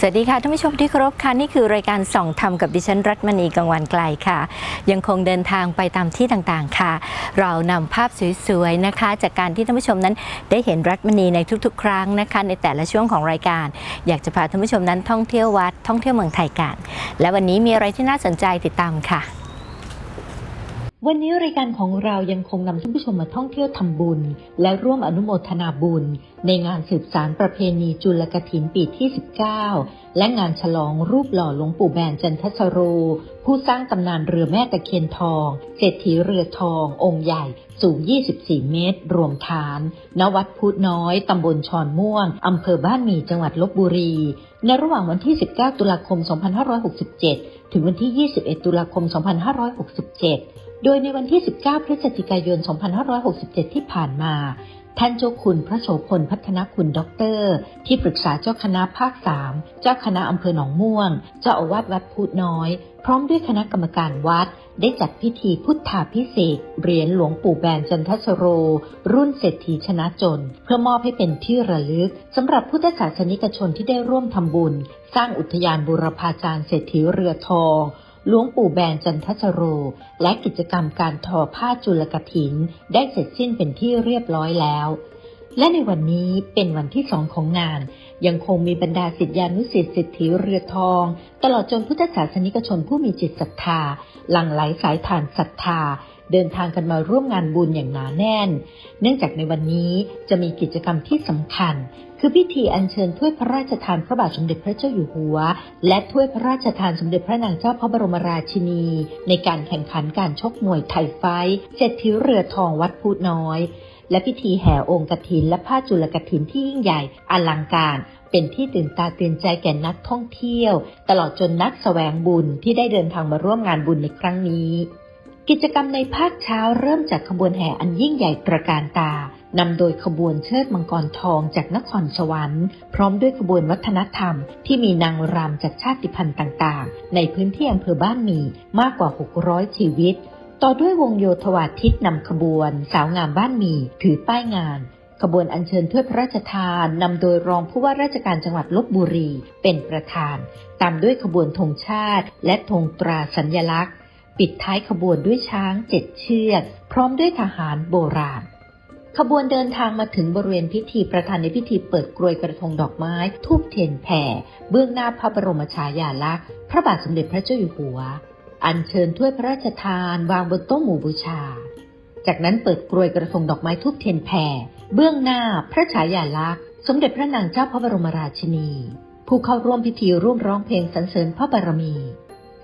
สวัสดีค่ะท่านผู้ชมที่เคารพค่ะนี่คือรายการส่องธรรมกับดิฉันรัตมณีกังวันไกลค่ะ ยังคงเดินทางไปตามที่ต่างๆค่ะ เรานำภาพสวยๆนะคะ จากการที่ท่านผู้ชมนั้นได้เห็นรัตมณีในทุกๆ ครั้งนะคะ ในแต่ละช่วงของรายการ อยากจะพาท่านผู้ชมนั้นท่องเที่ยววัดท่องเที่ยวเมืองไทยกัน และวันนี้มีอะไรที่น่าสนใจติดตามค่ะ วันนี้รายการของเรายังคงนำท่านผู้ชมมาท่องเที่ยวทำบุญ และร่วมอนุโมทนาบุญ ในงานสืบสารประเพณีจุลกถินปีที่ 19 และงานฉลองรูปหล่อหลวงปู่แบนจันทสโร ผู้สร้างตำนานเรือแม่ตะเคียนทอง เศรษฐีเรือทอง องค์ใหญ่สูง 24 เมตร รวมฐาน ณ วัดพุทธน้อย ตำบลชอนม่วง อำเภอบ้านหมี่ จังหวัดลบบุรี ในระหว่างวันที่ 19 ตุลาคม 2567 ถึงวันที่ 21 ตุลาคม 2567 โดยในวันที่ 19 พฤศจิกายน 2567 ที่ผ่านมา ท่านเจ้าคุณพระโสพลพัฒนคุณด็อกเตอร์ ที่ปรึกษาเจ้าคณะภาค 3 เจ้าคณะอำเภอหนองม่วง เจ้าอาวาสวัดพุทธน้อย พร้อมด้วยคณะกรรมการวัด ได้จัดพิธีพุทธาพิเศษเหรียญหลวงปู่แบนจันทสโร รุ่นเศรษฐีชนะจน เพื่อมอบให้เป็นที่ระลึกสำหรับพุทธศาสนิกชนที่ได้ร่วมทำบุญ สร้างอุทยานบูรพาจารย์เศรษฐีเรือทอง หลวงปู่แบนจันทชโร และกิจกรรมการทอผ้าจุลกถิน ได้เสร็จสิ้นเป็นที่เรียบร้อยแล้ว และในวันนี้เป็นวันที่สองของงาน ยังคงมีบรรดาศิษยานุศิษย์สิทธิเรือทอง ตลอดจนพุทธศาสนิกชนผู้มีจิตศรัทธา หลั่งไหลสายฐานศรัทธา เดินทางกันมาร่วมงานบุญอย่างหนาแน่น เนื่องจากในวันนี้จะมีกิจกรรมที่สำคัญ คือพิธีอัญเชิญถ้วยพระราชทานพระบาทสมเด็จพระเจ้าอยู่หัว และถ้วยพระราชทานสมเด็จพระนางเจ้าพระบรมราชินี ในการแข่งขันการชกมวยไทยไฟเศรษฐีเรือทองวัดพูดน้อย และพิธีแห่องค์กฐิน และผ้าจุลกฐินที่ยิ่งใหญ่อลังการเป็นที่ตื่นตาตื่นใจแก่นักท่องเที่ยว ตลอดจนนักแสวงบุญที่ได้เดินทางมาร่วมงานบุญในครั้งนี้ กิจกรรมในภาคเช้าเริ่มจากขบวนแห่อันยิ่งใหญ่ตระการตานำโดยขบวนเชิดมังกรทองจากนครสวรรค์ พร้อมด้วยขบวนวัฒนธรรม ที่มีนางรำจากชาติพันธุ์ต่างๆ ในพื้นที่อำเภอบ้านมีมากกว่า 600 ชีวิต ต่อด้วยวงโยธวาทิตนำขบวน สาวงามบ้านมีถือป้ายงานขบวนอัญเชิญถ้วยพระราชทานนำโดยรองผู้ว่าราชการจังหวัดลบบุรีเป็นประธาน ตามด้วยขบวนธงชาติ และธงตราสัญลักษณ์ ปิดท้ายขบวนด้วยช้างเจ็ดเชือก พร้อมด้วยทหารโบราณ ขบวนเดินทางมาถึงบริเวณพิธีประธานในพิธีเปิดกรวยกระทงดอกไม้ ทูบเทียนแผ่ เบื้องหน้าพระบรมฉายาลักษณ์ พระบาทสมเด็จพระเจ้าอยู่หัว อัญเชิญถ้วยพระราชทานวางบนโต๊ะหมู่บูชา จากนั้นเปิดกรวยกระทงดอกไม้ทูบเทียนแผ่ เบื้องหน้าพระฉายาลักษณ์ สมเด็จพระนางเจ้าพระบรมราชินี ผู้เข้าร่วมพิธีร่วมร้องเพลงสรรเสริญพระบารมี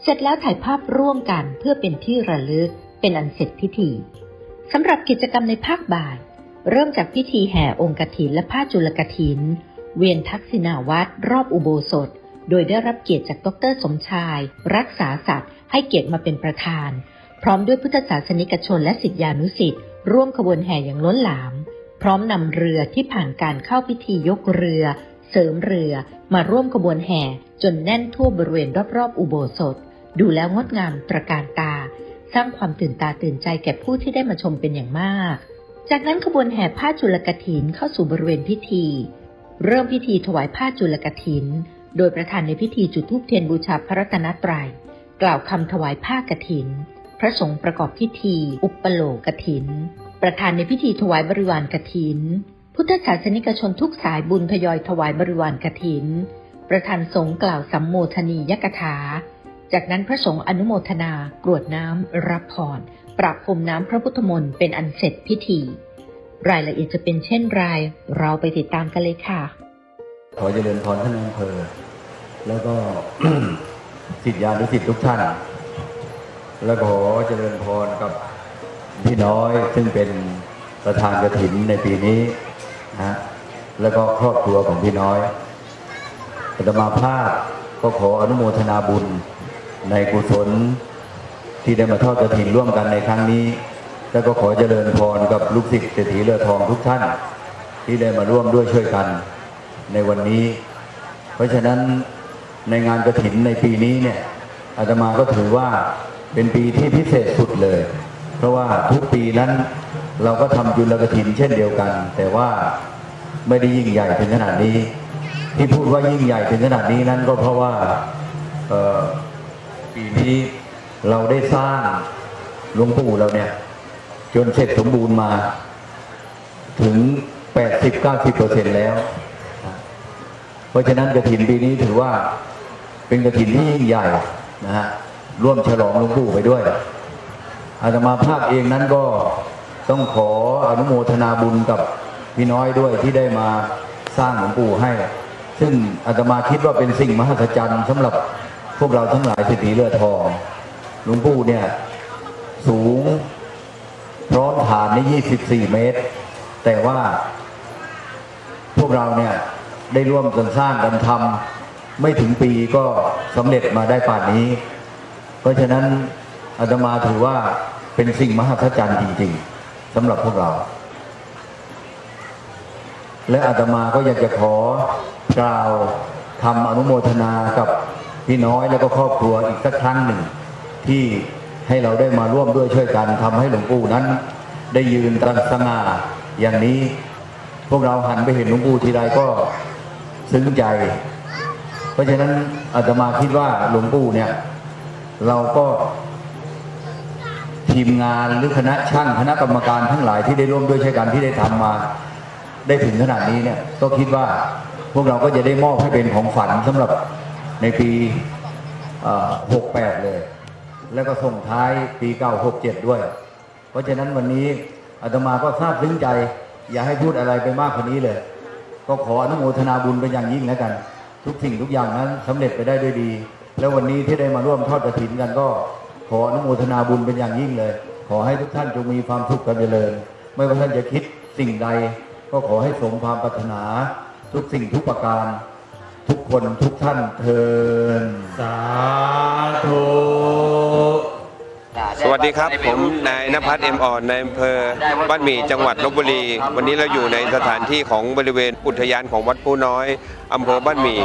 เสร็จแล้วถ่ายภาพร่วมกันเพื่อเป็นที่ระลึกเป็นอันเสร็จพิธีสำหรับกิจกรรมในภาคบ่าย เริ่มจากพิธีแห่องค์กฐินและผ้าจุลกฐิน เวียนทักษิณาวัดรอบอุโบสถ โดยได้รับเกียรติจากดรสมชาย รักษาสัตว์ ให้เกียรติมาเป็นประธาน พร้อมด้วยพุทธศาสนิกชนและศิษยานุศิษย์ร่วมขบวนแห่อย่างล้นหลาม พร้อมนำเรือที่ผ่านการเข้าพิธียกเรือ เสริมเรือมาร่วมขบวนแห่จนแน่นทั่วบริเวณรอบๆอุโบสถ ดูแล้วงดงามตระการตา สร้างความตื่นตาตื่นใจแก่ผู้ที่ได้มาชมเป็นอย่างมาก จากนั้นขบวนแห่ผ้าจุลกถินเข้าสู่บริเวณพิธี เริ่มพิธีถวายผ้าจุลกถิน โดยประธานในพิธีจุดธูปเทียนบูชาพระรัตนตรัย กล่าวคำถวายผ้ากถิน พระสงฆ์ประกอบพิธี อุปโลกถิน ประธานในพิธีถวายบริวารกถิน พุทธศาสนิกชนทุกสายบุญทยอยถวายบริวารกถิน ประธานสงฆ์กล่าวสัมโมทนียกถา จากนั้นพระสงฆ์อนุโมทนากรวดน้ำรับพรปราบพรมน้ำพระพุทธมนต์เป็นอันเสร็จพิธี รายละเอียดจะเป็นเช่นไรเราไปติดตามกันเลยค่ะ ขอเจริญพรท่านอำเภอ แล้วก็สิทธิานุสิทธิทุกท่าน แล้วขอเจริญพรกับพี่น้อยซึ่งเป็นประธานกฐินในปีนี้นะแล้วก็ครอบครัวของพี่น้อยอาตมาภาพก็ขออนุโมทนาบุญ ในกุศลที่ได้มาทอดกระถินร่วมกันในครั้งนี้ แล้วก็ขอเจริญพรกับลูกศิษย์เศรษฐีเรือทองทุกท่าน ที่ได้มาร่วมด้วยช่วยกันในวันนี้ เพราะฉะนั้นในงานกระถินในปีนี้เนี่ยอาตมาก็ถือว่าเป็นปีที่พิเศษสุดเลย เพราะว่าทุกปีนั้นเราก็ทำจุลกระถินเช่นเดียวกัน แต่ว่าไม่ได้ยิ่งใหญ่ถึงขนาดนี้ ที่พูดว่ายิ่งใหญ่ถึงขนาดนี้นั้นก็เพราะว่า ปีนี้เราได้สร้างหลวงปู่เราเนี่ย จนเสร็จสมบูรณ์มา ถึง 80-90%แล้ว เพราะฉะนั้นกระถินปีนี้ถือว่าเป็นกระถินที่ยิ่งใหญ่นะฮะร่วมฉลองหลวงปู่ไปด้วย อาตมาภาพเองนั้นก็ต้องขออนุโมทนาบุญกับพี่น้อยด้วยที่ได้มาสร้างหลวงปู่ให้ ซึ่งอาตมาคิดว่าเป็นสิ่งมหัศจรรย์สำหรับ วกเราทั้งหลายเศรษฐีเลือดทองหลวงปู่เนี่ย สูงพร้อมฐานใน24 เมตร แต่ว่า พวกเราเนี่ย ได้ร่วมกันสร้างกันทำไม่ถึงปีก็สำเร็จมาได้ป่านนี้ เพราะฉะนั้นอาตมาถือว่าเป็นสิ่งมหัศจรรย์จริงๆสำหรับพวกเรา และอาตมาก็อยากจะขอกล่าวทำอนุโมทนากับ พี่น้อยแล้วก็ครอบครัวอีกสักครั้งหนึ่ง ที่ให้เราได้มาร่วมด้วยช่วยกันทำให้หลวงปู่นั้น ได้ยืนตรัสง่าอย่างนี้ พวกเราหันไปเห็นหลวงปู่ทีไรก็ซึ้งใจ เพราะฉะนั้นอาตมาคิดว่าหลวงปู่เนี่ย เราก็ทีมงานหรือคณะช่างคณะกรรมการทั้งหลายที่ได้ร่วมด้วยช่วยกันที่ได้ทำมา ได้ถึงขนาดนี้เนี่ยก็คิดว่าพวกเราก็จะได้มอบให้เป็นของฝันสำหรับ ในปีหกแปดเลย แล้วก็ส่งท้ายปีเก้าหกเจ็ดด้วย เพราะฉะนั้นวันนี้อาตมาก็ทราบซึ้งใจ อย่าให้พูดอะไรไปมากกว่านี้เลย ก็ขออนุโมทนาบุญเป็นอย่างยิ่งแล้วกัน ทุกสิ่งทุกอย่างนั้นสำเร็จไปได้ด้วยดี แล้ววันนี้ที่ได้มาร่วมทอดกระถินกันก็ขออนุโมทนาบุญเป็นอย่างยิ่งเลย ขอให้ทุกท่านจงมีความสุขกันเจริญ ไม่ว่าท่านจะคิดสิ่งใด ก็ขอให้สมความปรารถนาทุกสิ่งทุกประการ ทุกคนทุกท่านเทินสาธุ สวัสดีครับ ผมนายนภัสเอ็มอ่อนในอำเภอบ้านหมี่จังหวัดลบบุรี วันนี้เราอยู่ในสถานที่ของบริเวณอุทยานของวัดผู้น้อย อำเภอบ้านหมี่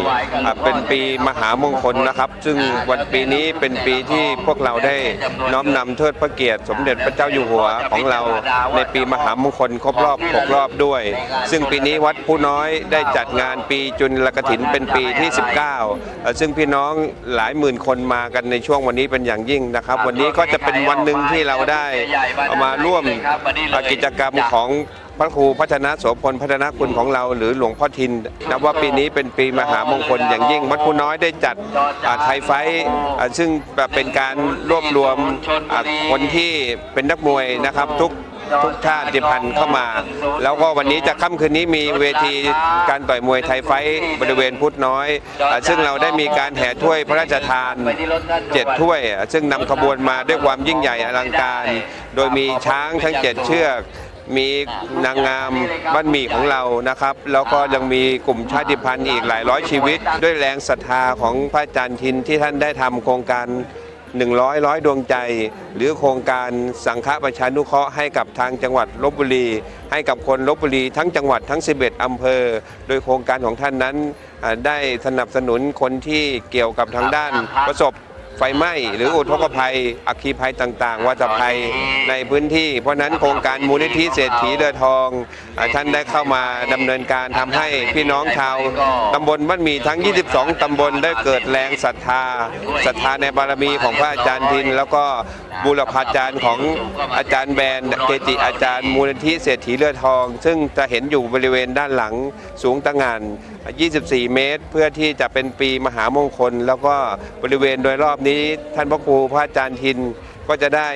อ่าเป็นปีมหามงคลนะครับ ซึ่งวันปีนี้เป็นปีที่พวกเราได้น้อมนำเทิดพระเกียรติ สมเด็จพระเจ้าอยู่หัวของเราในปีมหามงคลครบรอบ6รอบด้วย ซึ่งปีนี้วัดผู้น้อยได้จัดงานปีจุลกถินเป็นปีที่ 19เอ่อซึ่งพี่น้องหลายหมื่นคนมากันในช่วงวันนี้เป็นอย่างยิ่งนะครับ วันนี้ก็จะเป็นวันหนึ่งที่เราได้เอามาร่วมกิจกรรมของ พระครูพัฒนาโสพลพัฒนาคุณของเรา หรือหลวงพ่อทินนับว่าปีนี้เป็นปีมหามงคลอย่างยิ่งวัดผู้น้อยได้จัดไทยไฟซึ่งเป็นการรวบรวมคนที่เป็นนักมวยนะครับทุกทุกชาติพันธุ์เข้ามา แล้วก็วันนี้จะค่ำคืนนี้มีเวทีการต่อยมวยไทยไฟบริเวณพุทธน้อย ซึ่งเราได้มีการแห่ถ้วยพระราชทานเจ็ดถ้วย ซึ่งนำขบวนมาด้วยความยิ่งใหญ่อลังการ โดยมีช้างทั้งเจ็ดเชือก มีนางงามบ้านหมี่ของเรานะครับ แล้วก็ยังมีกลุ่มชาติพันธุ์อีกหลายร้อยชีวิต ด้วยแรงศรัทธาของพระอาจารย์ทินที่ท่านได้ทำโครงการ 100 ร้อยดวงใจ หรือโครงการสังฆประชานุเคราะห์ให้กับทางจังหวัดลบบุรี ให้กับคนลบบุรีทั้งจังหวัดทั้ง 11 อำเภอ โดยโครงการของท่านนั้นได้สนับสนุนคนที่เกี่ยวกับทางด้านประสบ ไฟไหม้หรืออุทกภัย อัคคีภัยต่างๆ วัตภัยในพื้นที่ เพราะนั้นโครงการมูลนิธิเศรษฐีเรือทองท่านได้เข้ามาดำเนินการทำให้พี่น้องชาวตำบลบ้านมีทั้ง 22ตำบลได้เกิดแรงศรัทธาศรัทธาในบารมีของพระอาจารย์ทิน แล้วก็บุรพาจารย์ของอาจารย์แบนเกจิอาจารย์มูลนิธิเศรษฐีเรือทอง ซึ่งจะเห็นอยู่บริเวณด้านหลังสูงตะงาน 24 เมตร เพื่อที่จะเป็นปีมหามงคล แล้วก็บริเวณโดยรอบนี้ท่านพระครูพระอาจารย์ทินก็จะได้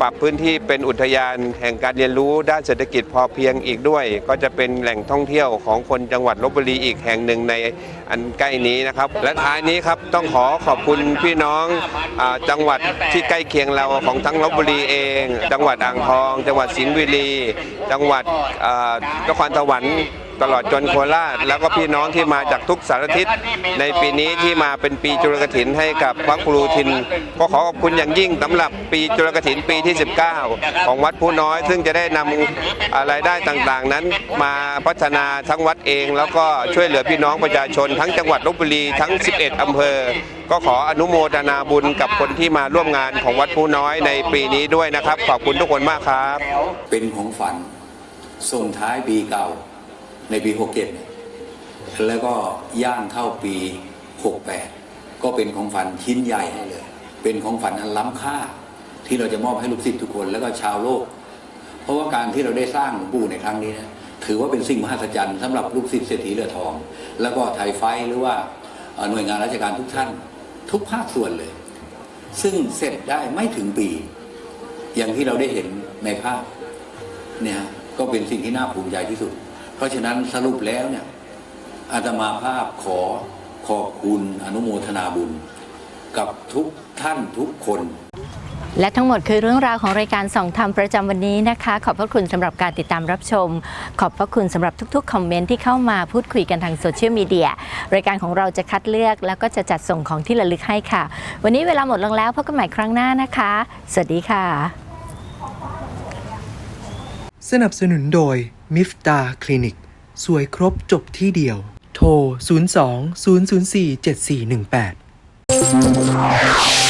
ปรับพื้นที่เป็นอุทยานแห่งการเรียนรู้ด้านเศรษฐกิจพอเพียงอีกด้วย ก็จะเป็นแหล่งท่องเที่ยวของคนจังหวัดลบบุรีอีกแห่งหนึ่งในอันใกล้นี้นะครับ และท้ายนี้ครับต้องขอขอบคุณพี่น้องอจังหวัดที่ใกล้เคียงเราของทั้งลบบุรีเอง จังหวัดอ่างทอง จังหวัดสิงห์บุรี จังหวัดอ่านครสวรรค์ ตลอดจนโคราช แล้วก็พี่น้องที่มาจากทุกสารทิศในปีนี้ที่มาเป็นปีจุลกถินให้กับพระครูทิน ก็ขอขอบคุณอย่างยิ่งสำหรับปีจุลกถินปีที่ 19 ของวัดผู้น้อย ซึ่งจะได้นำอ่ารายได้ต่างๆ นั้น มาพัฒนาทั้งวัดเอง แล้วก็ช่วยเหลือพี่น้องประชาชน ทั้งจังหวัดลบบุรีทั้ง 11 อำเภอก็ขออนุโมทนาบุญกับคนที่มาร่วมงานของวัดผู้น้อยในปีนี้ด้วยนะครับ ขอบคุณทุกคนมากครับ เป็นของฝันส่งท้ายปีเก่า ในปี 67 แล้วก็ย่างเข้าปี 68 ก็เป็นของฝันชิ้นใหญ่เลย เป็นของฝันอันล้ำค่า ที่เราจะมอบให้ลูกศิษย์ทุกคนแล้วก็ชาวโลก เพราะว่าการที่เราได้สร้างหลวงปู่ในครั้งนี้นะถือว่าเป็นสิ่งมหัศจรรย์สำหรับลูกศิษย์เศรษฐีเรือทอง แล้วก็ไทยไฟหรือว่าหน่วยงานราชการทุกท่าน ทุกภาคส่วนเลย ซึ่งเสร็จได้ไม่ถึงปี อย่างที่เราได้เห็นในภาพเนี่ยก็เป็นสิ่งที่น่าภูมิใจที่สุด เพราะฉะนั้นสรุปแล้วเนี่ยอาตมาภาพขอขอบคุณอนุโมทนาบุญ กับทุกท่านทุกคน และทั้งหมดคือเรื่องราวของรายการส่องธรรมประจำวันนี้นะคะ ขอบพระคุณสำหรับการติดตามรับชม ขอบพระคุณสำหรับทุกๆคอมเมนต์ที่เข้ามาพูดคุยกันทางโซเชียลมีเดียรายการของเราจะคัดเลือกแล้วก็จะจัดส่งของที่ระลึกให้ค่ะ วันนี้เวลาหมดลงแล้วพบกันใหม่ครั้งหน้านะคะ สวัสดีค่ะ สนับสนุนโดย มิฟตาคลินิก สวยครบจบที่เดียว โทร 02 004 7418